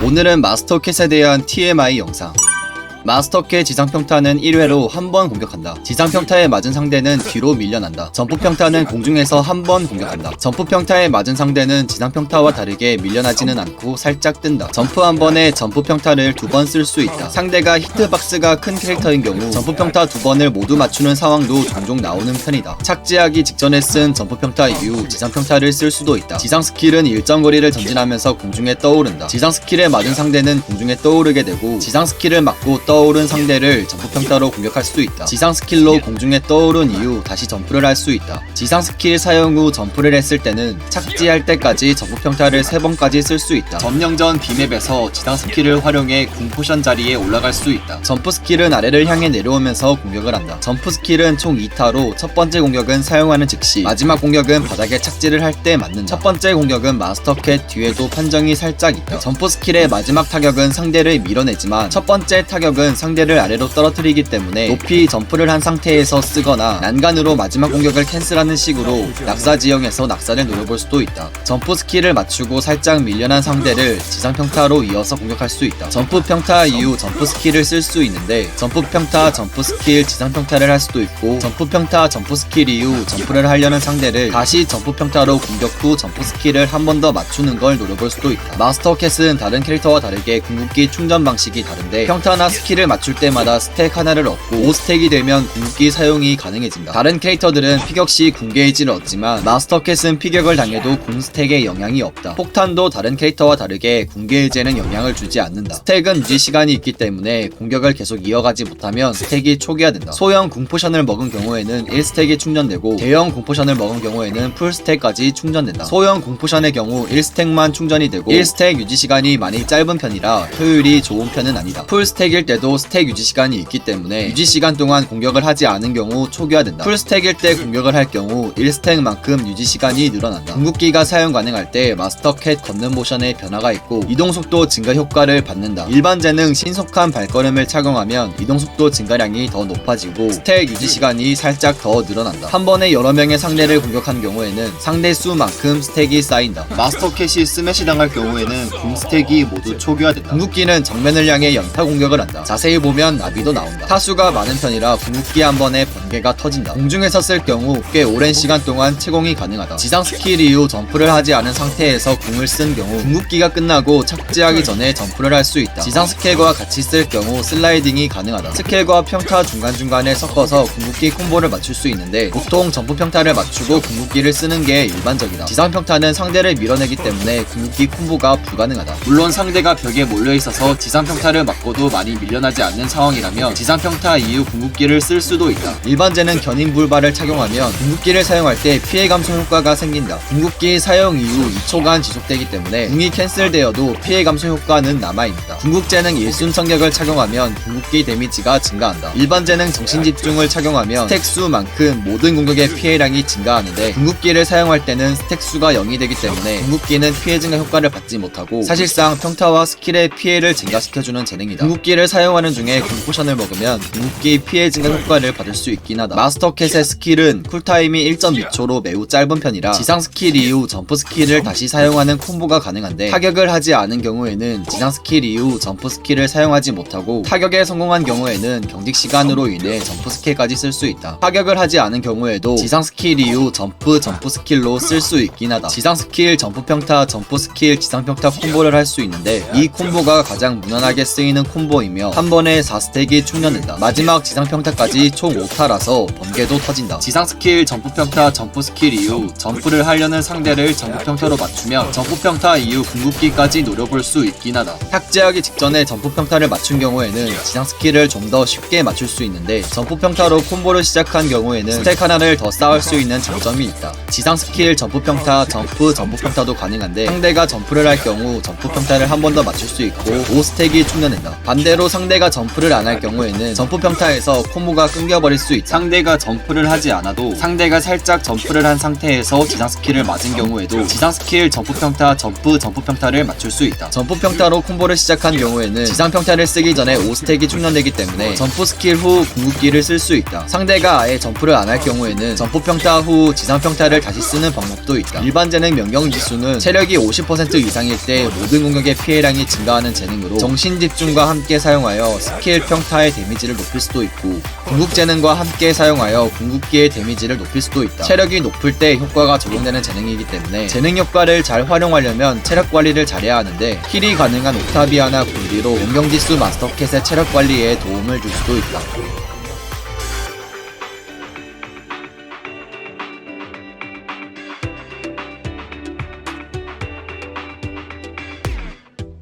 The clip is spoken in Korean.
오늘은 마스터캣에 대한 TMI 영상 마스터캣 지상평타는 1회로 한 번 공격한다. 지상평타에 맞은 상대는 뒤로 밀려난다. 점프평타는 공중에서 한 번 공격한다. 점프평타에 맞은 상대는 지상평타와 다르게 밀려나지는 않고 살짝 뜬다. 점프 한 번에 점프평타를 두 번 쓸 수 있다. 상대가 히트박스가 큰 캐릭터인 경우 점프평타 두 번을 모두 맞추는 상황도 종종 나오는 편이다. 착지하기 직전에 쓴 점프평타 이후 지상평타를 쓸 수도 있다. 지상 스킬은 일정 거리를 전진하면서 공중에 떠오른다. 지상 스킬에 맞은 상대는 공중에 떠오르게 되고 지상 스킬을 맞고 떠 오른 상대를 점프평타로 공격할 수도 있다. 지상 스킬로 공중에 떠오른 이후 다시 점프를 할 수 있다. 지상 스킬 사용 후 점프를 했을 때는 착지할 때까지 점프평타를 3번까지 쓸 수 있다. 점령전 B맵에서 지상 스킬을 활용해 궁 포션 자리에 올라갈 수 있다. 점프 스킬은 아래를 향해 내려오면서 공격을 한다. 점프 스킬은 총 2타로 첫 번째 공격은 사용하는 즉시 마지막 공격은 바닥에 착지를 할 때 맞는다. 첫 번째 공격은 마스터 캣 뒤에도 판정이 살짝 있다. 점프 스킬의 마지막 타격은 상대를 밀어내지만 첫 번째 타격은 상대를 아래로 떨어뜨리기 때문에 높이 점프를 한 상태에서 쓰거나 난간으로 마지막 공격을 캔슬하는 식으로 낙사 지형에서 낙사를 노려볼 수도 있다. 점프 스킬을 맞추고 살짝 밀려난 상대를 지상 평타로 이어서 공격할 수 있다. 점프 평타 이후 점프 스킬을 쓸 수 있는데 점프 평타, 점프 스킬, 지상 평타를 할 수도 있고 점프 평타, 점프 스킬 이후 점프를 하려는 상대를 다시 점프 평타로 공격 후 점프 스킬을 한 번 더 맞추는 걸 노려볼 수도 있다. 마스터 캣은 다른 캐릭터와 다르게 궁극기 충전 방식이 다른데 평타나 스킬 을 맞출 때마다 스택 하나를 얻고 5스택이 되면 궁극기 사용이 가능해진다. 다른 캐릭터들은 피격 시 궁게이지를 얻지만 마스터 캣은 피격을 당해도 궁 스택에 영향이 없다. 폭탄도 다른 캐릭터와 다르게 궁게이지에는 영향을 주지 않는다. 스택은 유지 시간이 있기 때문에 공격을 계속 이어가지 못하면 스택이 초기화된다. 소형 궁포션을 먹은 경우에는 1스택이 충전되고 대형 궁포션을 먹은 경우에는 풀스택까지 충전된다. 소형 궁포션의 경우 1스택만 충전이 되고 1스택 유지 시간이 많이 짧은 편이라 효율이 좋은 편은 아니다. 풀스택일 때도 스택 유지 시간이 있기 때문에 유지 시간 동안 공격을 하지 않은 경우 초기화된다. 풀스택일 때 공격을 할 경우 1스택만큼 유지 시간이 늘어난다. 궁극기가 사용 가능할 때 마스터 캣 걷는 모션에 변화가 있고 이동 속도 증가 효과를 받는다. 일반 재능 신속한 발걸음을 착용하면 이동 속도 증가량이 더 높아지고 스택 유지 시간이 살짝 더 늘어난다. 한 번에 여러 명의 상대를 공격한 경우에는 상대 수만큼 스택이 쌓인다. 마스터 캣이 스매시 당할 경우에는 궁 스택이 모두 초기화된다. 궁극기는 정면을 향해 연타 공격을 한다. 자세히 보면 나비도 나온다. 타수가 많은 편이라 궁극기 한 번에 번개가 터진다. 공중에서 쓸 경우 꽤 오랜 시간 동안 채공이 가능하다. 지상 스킬 이후 점프를 하지 않은 상태에서 궁을 쓴 경우 궁극기가 끝나고 착지하기 전에 점프를 할 수 있다. 지상 스킬과 같이 쓸 경우 슬라이딩이 가능하다. 스킬과 평타 중간중간에 섞어서 궁극기 콤보를 맞출 수 있는데 보통 점프 평타를 맞추고 궁극기를 쓰는 게 일반적이다. 지상 평타는 상대를 밀어내기 때문에 궁극기 콤보가 불가능하다. 물론 상대가 벽에 몰려 있어서 지상 평타를 맞고도 많이 밀려나지 않는 상황이라면 지상 평타 이후 궁극기를 쓸 수도 있다. 일반제는 견인 불발을 착용하면 궁극기를 사용할 때 피해 감소 효과가 생긴다. 궁극기 사용 이후 2초간 지속되기 때문에 궁이 캔슬되어도 피해 감소 효과는 남아있다. 궁극제능 일순 성격을 착용하면 궁극기 데미지가 증가한다. 일반제능 정신 집중을 착용하면 스택 수만큼 모든 공격의 피해량이 증가하는데 궁극기를 사용할 때는 스택 수가 0이 되기 때문에 궁극기는 피해 증가 효과를 받지 못하고 사실상 평타와 스킬의 피해를 증가시켜주는 재능이다. 궁극기를 사용하는 중에 궁포션을 먹으면 궁극기 피해 증가 효과를 받을 수 있긴 하다. 마스터 캣의 스킬은 쿨타임이 1.2초로 매우 짧은 편이라 지상 스킬 이후 점프 스킬을 다시 사용하는 콤보가 가능한데 타격을 하지 않은 경우에는 지상 스킬 이후 점프 스킬을 사용하지 못하고 타격에 성공한 경우에는 경직 시간으로 인해 점프 스킬까지 쓸 수 있다. 타격을 하지 않은 경우에도 지상 스킬 이후 점프 점프 스킬로 쓸 수 있긴 하다. 지상 스킬 점프 평타 점프 스킬 지상 평타 콤보를 할 수 있는데 이 콤보가 가장 무난하게 쓰이는 콤보이며 한 번에 4스택이 충전된다. 마지막 지상 평타까지 총 5타라서 번개도 터진다. 지상 스킬 점프 평타 점프 스킬 이후 점프를 하려는 상대를 점프 평타로 맞추면 점프 평타 이후 궁극기까지 노려볼 수 있긴 하다. 탁제하기 직전에 점프 평타를 맞춘 경우에는 지상 스킬을 좀 더 쉽게 맞출 수 있는데 점프 평타로 콤보를 시작한 경우에는 스택 하나를 더 쌓을 수 있는 장점이 있다. 지상 스킬 점프 평타 점프 점프 평타도 가능한데 상대가 점프를 할 경우 점프 평타를 한 번 더 맞출 수 있고 5스택이 충전된다. 반대로 상대가 점프를 안 할 경우에는 점프 평타에서 콤보가 끊겨버릴 수 있다. 상대가 점프를 하지 않아도 상대가 살짝 점프를 한 상태에서 지상 스킬을 맞은 경우에도 지상 스킬 점프 평타 점프 점프 평타를 맞출 수 있다. 점프 평타로 콤보를 시작한 경우에는 지상 평타를 쓰기 전에 5스택이 충전되기 때문에 점프 스킬 후 궁극기를 쓸 수 있다. 상대가 아예 점프를 안 할 경우에는 점프 평타 후 지상 평타를 다시 쓰는 방법도 있다. 일반 재능 명령 지수는 체력이 50% 이상일 때 모든 공격의 피해량이 증가하는 재능으로 정신 집중과 함께 사용하여 스킬 평타의 데미지를 높일 수도 있고 궁극 재능과 함께 사용하여 궁극기의 데미지를 높일 수도 있다. 체력이 높을 때 효과가 적용되는 재능이기 때문에 재능 효과를 잘 활용하려면 체력 관리를 잘해야 하는데 힐이 가능한 옥타비아나 굴디로 공격지수 마스터캣의 체력 관리에 도움을 줄 수도 있다.